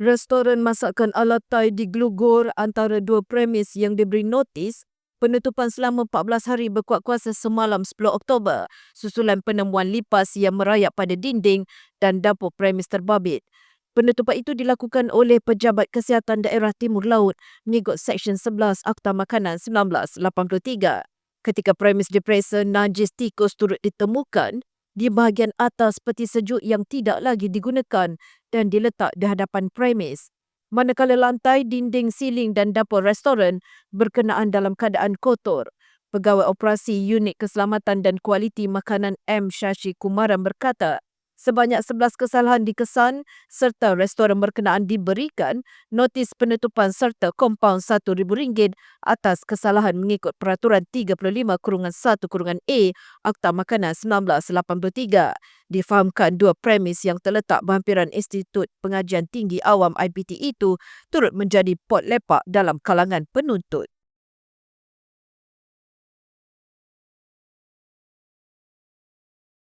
Restoran masakan ala Thai digelugor antara dua premis yang diberi notis penutupan selama 14 hari berkuat kuasa semalam 10 Oktober susulan penemuan lipas yang merayap pada dinding dan dapur premis terbabit. Penutupan itu dilakukan oleh Pejabat Kesihatan Daerah Timur Laut mengikut Seksyen 11 Akta Makanan 1983. Ketika premis diperiksa, najis tikus turut ditemukan di bahagian atas peti sejuk yang tidak lagi digunakan dan diletak di hadapan premis. Manakala lantai, dinding, siling dan dapur restoran berkenaan dalam keadaan kotor. Pegawai Operasi Unit Keselamatan dan Kualiti Makanan M. Shashi Kumaran berkata, Sebanyak 11 kesalahan dikesan serta restoran berkenaan diberikan notis penutupan serta kompaun RM1,000 atas kesalahan mengikut Peraturan 35 kurungan 1 kurungan A Akta Makanan 1983. Difahamkan dua premis yang terletak berhampiran Institut Pengajian Tinggi Awam IPT itu turut menjadi pot lepak dalam kalangan penuntut.